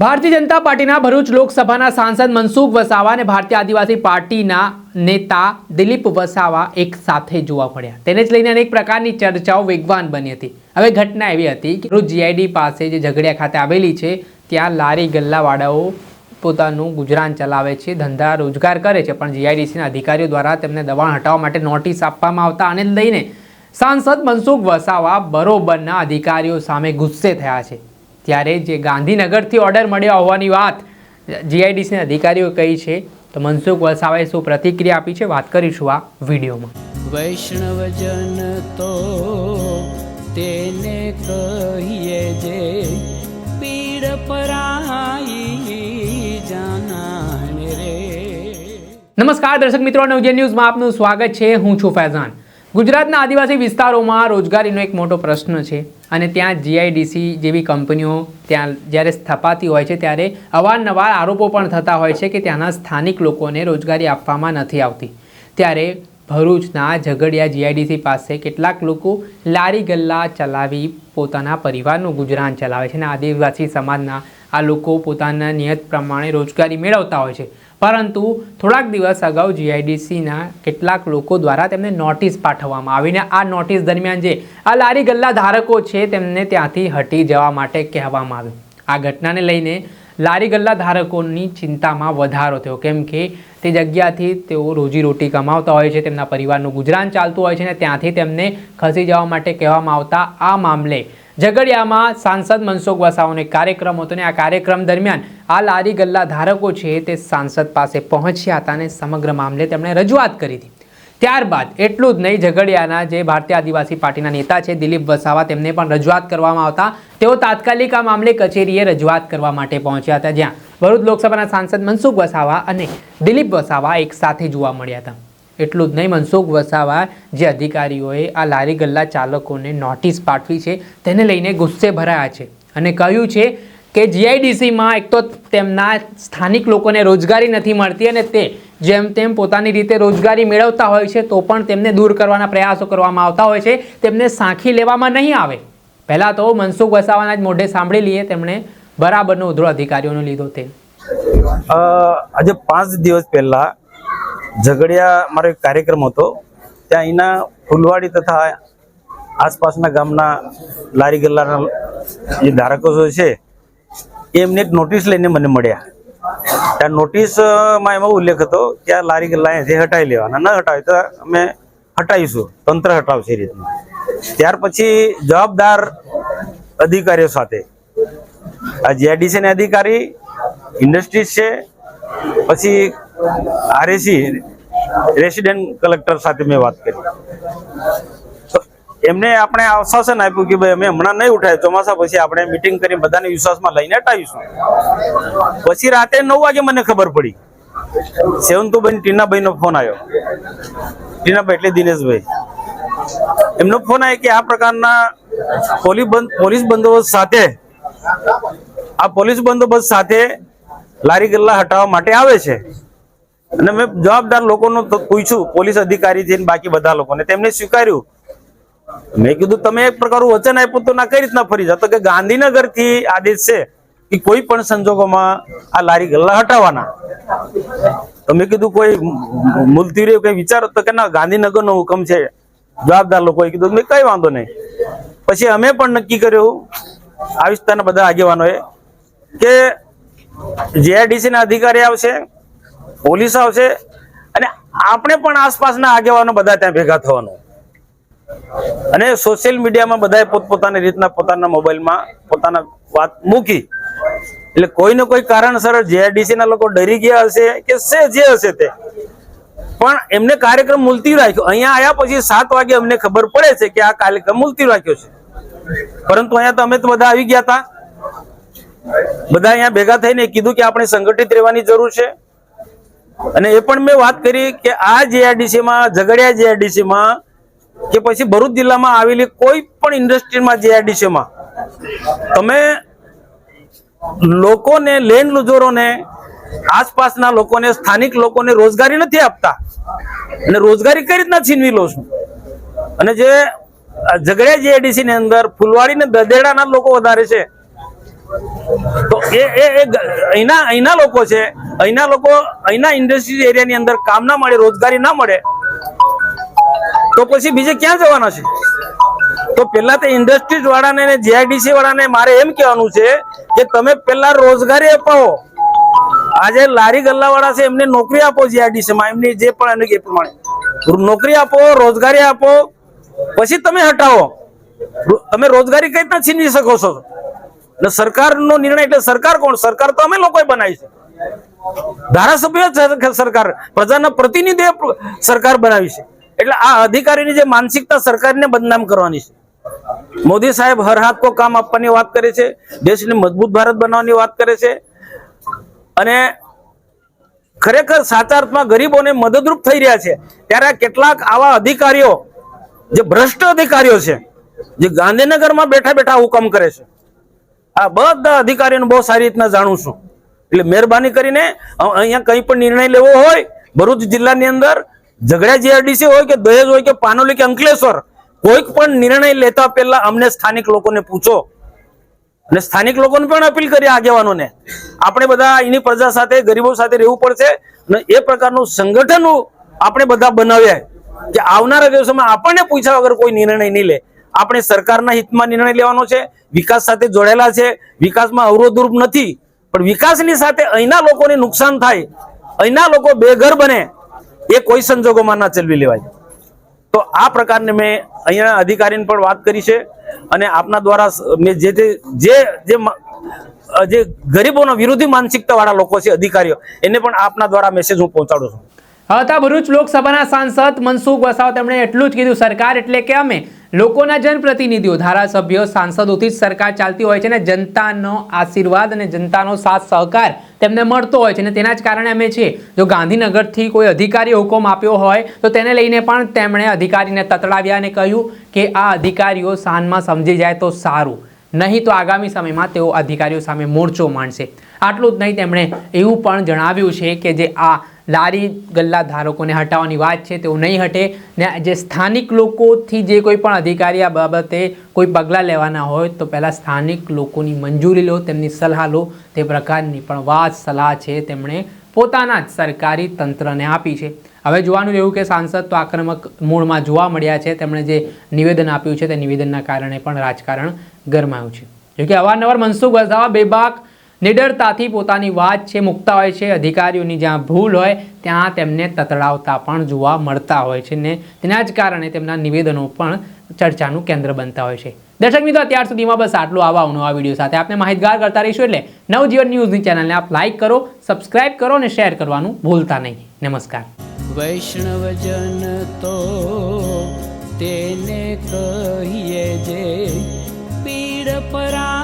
ભારતીય જનતા પાર્ટીના ભરૂચ લોકસભાના સાંસદ મનસુખ વસાવા અને ભારતીય આદિવાસી પાર્ટીના નેતા દિલીપ વસાવા એક સાથે જોવા મળ્યા. તેને જ લઈને અનેક પ્રકારની ચર્ચાઓ વેગવાન બની હતી. હવે ઘટના એવી હતી કે જીઆઈડી પાસે જે ઝઘડિયા ખાતે આવેલી છે, ત્યાં લારી ગલ્લાવાળાઓ પોતાનું ગુજરાન ચલાવે છે, ધંધા રોજગાર કરે છે, પણ જીઆઈડીસીના અધિકારીઓ દ્વારા તેમને દબાણ હટાવવા માટે નોટિસ આપવામાં આવતા આને લઈને સાંસદ મનસુખ વસાવા બરોબરના અધિકારીઓ સામે ગુસ્સે થયા છે. ત્યારે જે ગાંધીનગરથી ઓર્ડર મળ્યો હોવાની વાત જીઆઈડીસીના અધિકારીઓ કહી છે તો મનસુખ વસાવાએ શું પ્રતિક્રિયા આપી છે? વાત કરીશું આ વિડીયોમાં. વૈષ્ણવજન તો તેને કહીએ જે પીડ પરાઈ જાનાને રે. નમસ્કાર દર્શક મિત્રો નવજે ન્યૂઝમાં આપનું સ્વાગત છે. હું છું ફૈઝાન. ગુજરાતના આદિવાસી વિસ્તારોમાં રોજગારીનો એક મોટો પ્રશ્ન છે અને ત્યાં જીઆઈડીસી જેવી કંપનીઓ ત્યાં જ્યારે સ્થપાતી હોય છે ત્યારે અવારનવાર આરોપો પણ થતા હોય છે કે ત્યાંના સ્થાનિક લોકોને રોજગારી આપવામાં નથી આવતી. ત્યારે ભરૂચના ઝઘડિયા જીઆઈડીસી પાસે કેટલાક લોકો લારી ગલ્લા ચલાવી પોતાના પરિવારનું ગુજરાન ચલાવે છે અને આદિવાસી સમાજના આ લોકો પોતાના નિયત પ્રમાણે રોજગારી મેળવતા હોય છે. પરંતુ થોડાક દિવસ અગાઉ જીઆઈડીસીના કેટલાક લોકો દ્વારા તેમને નોટિસ પાઠવવામાં આવીને આ નોટિસ દરમિયાન જે આ લારી ગલ્લા ધારકો છે તેમને ત્યાંથી હટી જવા માટે કહેવામાં આવ્યું. આ ઘટનાને લઈને લારી ગલ્લા ધારકોની ચિંતામાં વધારો થયો. કેમ કે તે જગ્યાથી તેઓ રોજીરોટી કમાવતા હોય છે, તેમના પરિવારનું ગુજરાન ચાલતું હોય છે અને ત્યાંથી તેમને ખસી જવા માટે કહેવામાં આવતા આ મામલે ઝઘડિયામાં સાંસદ મનસુખ વસાવાનો કાર્યક્રમ હતો અને આ કાર્યક્રમ દરમિયાન આ લારી ગલ્લા ધારકો છે તે સાંસદ પાસે પહોંચ્યા હતા અને સમગ્ર મામલે તેમણે રજૂઆત કરી હતી. ત્યારબાદ એટલું જ નહીં, ઝઘડિયાના જે ભારતીય આદિવાસી પાર્ટીના નેતા છે, દિલીપ વસાવા, તેમને પણ રજૂઆત કરવામાં આવતા. તેઓ તાત્કાલિક આ મામલે કચેરીએ રજૂઆત કરવા માટે પહોંચ્યા હતા, જ્યાં ભરૂચ લોકસભાના સાંસદ મનસુખ વસાવા અને દિલીપ વસાવા એક સાથે જોવા મળ્યા હતા. એટલું જ નહીં, મનસુખ વસાવા જે અધિકારીઓએ આ લારી ગલ્લા ચાલકોને નોટિસ પાઠવી છે, તેને લઈને ગુસ્સે ભરાયા છે અને કહ્યું છે કે જીઆઈડીસીમાં એક તો તેમના સ્થાનિક લોકોને રોજગારી નથી મળતી અને તે જેમ તેમ પોતાની રીતે રોજગારી મેળવતા હોય છે, તો પણ તેમને દૂર કરવાના પ્રયાસો કરવામાં આવતા હોય છે, તેમને સાંખી લેવામાં નહીં આવે. પહેલાં તો મનસુખ વસાવાના જ મોઢે સાંભળી લઈએ, તેમણે બરાબરનો ઉધરો અધિકારીઓનો લીધો તે આજે પાંચ દિવસ પહેલા ઝઘડિયા મારો એક કાર્યક્રમ હતો. ત્યાં અહીંના ફૂલવાડી તથા આસપાસના ગામના લારી ગલ્લાના જે ધારકો છે એમને એક નોટિસ લઈને મને મળ્યા. ત્યાં નોટિસમાં એમાં ઉલ્લેખ હતો કે આ લારી ગલ્લા અહીંયાથી હટાવી લેવાના. ન હટાવે તો અમે હટાવીશું. તંત્ર હટાવશે એ રીતના. ત્યાર પછી જવાબદાર અધિકારીઓ સાથે. આ જીઆઈડીસીના અધિકારી ઇન્ડસ્ટ્રીઝ છે, પછી આરએસી રેસિડેન્ટ કલેક્ટર સાથે મેં વાત કરી. એમને આપણે આશ્વાસન આપ્યું કે ભાઈ અમે હમણાં નહીં ઉઠાય, ચોમાસા પછી આપણે મિટિંગ કરી બધાને વિશ્વાસમાં લઈને હટાવીશું. પછી રાતે નવ વાગે મને ખબર પડી. સેવંતુભાઈ ટીનાભાઈ નો ફોન આવ્યો. ટીનાભાઈ એટલે દિનેશભાઈ. એમનો ફોન આવ્યો કે આ પ્રકારના પોલીસ બંદોબસ્ત સાથે, આ પોલીસ બંદોબસ્ત સાથે લારી ગલ્લા હટાવવા માટે આવે છે. અને મેં જવાબદાર લોકોનું પૂછ્યું, પોલીસ અધિકારી છે બાકી બધા લોકોને. તેમને સ્વીકાર્યું. મેં કીધું, તમે એક પ્રકારનું વચન આપ્યું તો ના, કઈ રીતના ફરી જાવ તો કે ગાંધીનગરથી આદેશ છે કે કોઈ પણ સંજોગોમાં આ લારી ગલ્લા હટાવવાના. તો મેં કીધું, કોઈ મુલતી રહ્યું, કઈ વિચારો? તો કે ના ગાંધીનગર નો હુકમ છે. જવાબદાર લોકોએ કીધું, મેં કઈ વાંધો નહીં. પછી અમે પણ નક્કી કર્યું, આ વિસ્તારના બધા આગેવાનોએ, કે જીઆઈડીસી ના અધિકારી આવશે. પોલીસ આવશે અને આપણે પણ આસપાસના આગેવાનો બધા ત્યાં ભેગા થવાનું. અને સોશિયલ મીડિયામાં બધાએ પોતપોતાની રીતના પોતાના મોબાઈલમાં પોતાના વાત મૂકી. એટલે કોઈ ને કોઈ કારણસર જેઆરડીસી ના લોકો ડરી ગયા હશે કે છે જે હશે તે. પણ એમને કાર્યક્રમ મુલતી રાખ્યો. અહીંયા આવ્યા પછી સાત વાગે અમને ખબર પડે છે કે આ કાર્યક્રમ મુલતી રાખ્યો છે. પરંતુ અહીંયા તો અમે તો બધા આવી ગયા હતા. બધા અહીંયા ભેગા થઈને કીધું કે આપણે સંગઠિત રહેવાની જરૂર છે. અને એ પણ મેં વાત કરી કે આ જીઆઈડીસી માં ઝઘડિયા જીઆઈડીસી માં કે પછી ભરૂચ જિલ્લામાં આવેલી કોઈ પણ ઇન્ડસ્ટ્રીમાં જીઆઈડીસી માં તમે લોકોને, લેન્ડ લુજોરોને આસપાસના લોકોને, સ્થાનિક લોકોને રોજગારી નથી આપતા. અને રોજગારી કઈ રીતના છીનવી લો છો? અને જે ઝઘડિયા જીઆઈડીસી ની અંદર ફુલવાડી ને દદેડાના લોકો વધારે છે, તો એ એ એ અહીંના અહીંના લોકો છે અહીંના લોકો અહીંના ઇન્ડસ્ટ્રીઝ એરિયાની અંદર કામ ના મળે, રોજગારી ના મળે, તો પછી બીજે ક્યાં જવાના છે? તો પેલા તો ઇન્ડસ્ટ્રીઝ વાળાને અને જીઆઈડીસી વાળાને મારે એમ કહેવાનું છે કે તમે પેલા રોજગારી અપાવો. આજે લારી ગલ્લા વાળા છે, એમને નોકરી આપો જીઆઈડીસીમાં એમની જે પણ એ પ્રમાણે. નોકરી આપો, રોજગારી આપો, પછી તમે હટાવો. તમે રોજગારી કઈ રીતના છીનવી શકો છો? એટલે સરકારનો નિર્ણય, એટલે સરકાર કોણ? સરકાર તો અમે લોકોએ બનાવી છે. ધારાસભ્ય સરકાર, પ્રજાના પ્રતિનિધિ સરકાર બનાવી છે. એટલે આ અધિકારીની જે માનસિકતા સરકારને બદનામ કરવાની છે. મોદી સાહેબ હર હાથ કો કામ આપવાની વાત કરે છે, દેશને મજબૂત ભારત બનાવવાની વાત કરે છે. અને ખરેખર સાચા અર્થમાં ગરીબોને મદદરૂપ થઈ રહ્યા છે. ત્યારે કેટલાક આવા અધિકારીઓ, જે ભ્રષ્ટ અધિકારીઓ છે, જે ગાંધીનગરમાં બેઠા બેઠા હુકમ કરે છે. આ બધા અધિકારીઓને બહુ સારી રીતના જાણું છું. એટલે મહેરબાની કરીને અહીંયા કંઈ પણ નિર્ણય લેવો હોય, ભરૂચ જિલ્લાની અંદર ઝઘડા જીઆરડીસી હોય કે દહેજ હોય કે પાનોલી કે અંકલેશ્વર, કોઈક પણ નિર્ણય લેતા પહેલા અમને સ્થાનિક લોકોને પૂછો. અને સ્થાનિક લોકોને પણ અપીલ કરી આગેવાનોને. આપણે બધા એની પ્રજા સાથે, ગરીબો સાથે રહેવું પડશે અને એ પ્રકારનું સંગઠન આપણે બધા બનાવ્યા કે આવનારા દિવસોમાં આપણને પૂછ્યા વગર કોઈ નિર્ણય નહીં લે. આપણે સરકારના હિતમાં નિર્ણય લેવાનો છે, વિકાસ સાથે જોડાયેલા છે, વિકાસમાં અવરોધરૂપ નથી. પણ વિકાસની સાથે અહીંના લોકોને નુકસાન થાય, અહીંના લોકો બેઘર બને, એ કોઈ સંજોગોમાં ના ચલવી લેવાય. તો આ પ્રકારને મેં અહીંયા અધિકારીને પણ વાત કરી છે અને આપના દ્વારા મેં જે જે જે જે ગરીબોના વિરોધી માનસિકતા વાળા લોકો છે, અધિકારીઓ, એને પણ આપના દ્વારા મેસેજ હું પહોંચાડું છું. હતા ભરૂચ લોકસભાના સાંસદ મનસુખ વસાવ. તેમણે એટલું જ કીધું, સરકાર એટલે કે અમે. લોકોના જનપ્રતિનિધિઓ, ધારાસભ્યો, સાંસદોથી જ સરકાર ચાલતી હોય છે અને જનતાનો આશીર્વાદ અને જનતાનો સાથ સહકાર તેમને મળતો હોય છે અને તેના જ કારણે અમે છીએ. જો ગાંધીનગરથી કોઈ અધિકારીએ હુકમ આપ્યો હોય, તો તેને લઈને પણ તેમણે અધિકારીને તતડાવ્યા અને કહ્યું કે આ અધિકારીઓ શાનમાં સમજી જાય તો સારું. નહીં તો આગામી સમયમાં તેઓ અધિકારીઓ સામે મોરચો માંડશે. આટલું જ નહીં, તેમણે એવું પણ જણાવ્યું છે કે જે આ લારી ગલ્લા ધારકોને હટાવવાની વાત છે, તેઓ નહીં હટે. ને જે સ્થાનિક લોકોથી જે કોઈ પણ અધિકારી આ બાબતે કોઈ પગલાં લેવાના હોય, તો પહેલાં સ્થાનિક લોકોની મંજૂરી લો, તેમની સલાહ લો. તે પ્રકારની પણ વાત, સલાહ છે તેમણે પોતાના જ સરકારી તંત્રને આપી છે. હવે જોવાનું રહ્યું કે સાંસદ તો આક્રમક મૂળમાં જોવા મળ્યા છે. તેમણે જે નિવેદન આપ્યું છે, તે નિવેદનના કારણે પણ રાજકારણ ગરમાયું છે. જોકે અવારનવાર મનસુખ વસાવા બેબાક નિડરતાથી પોતાની વાત છે, મૂકતા હોય છે, અધિકારીઓની જ્યાં ભૂલ હોય, ત્યાં તેમને તતડાવતા પણ જોવા મળતા હોય છે ને તેના જ કારણે તેમના નિવેદનો પણ ચર્ચાનું કેન્દ્ર બનતા હોય છે. દર્શક મિત્રો, અત્યાર સુધીમાં બસ આટલું. આવા નવા વીડિયો સાથે આપણે માહિતગાર કરતા રહીશું એટલે નવજીવન ન્યૂઝની ચેનલને આપ લાઇક કરો સબસ્ક્રાઇબ કરો અને શેર કરવાનું ભૂલતા નહીં. નમસ્કાર. વૈષ્ણવજન તો તેને કહીએ જે પીડ પરા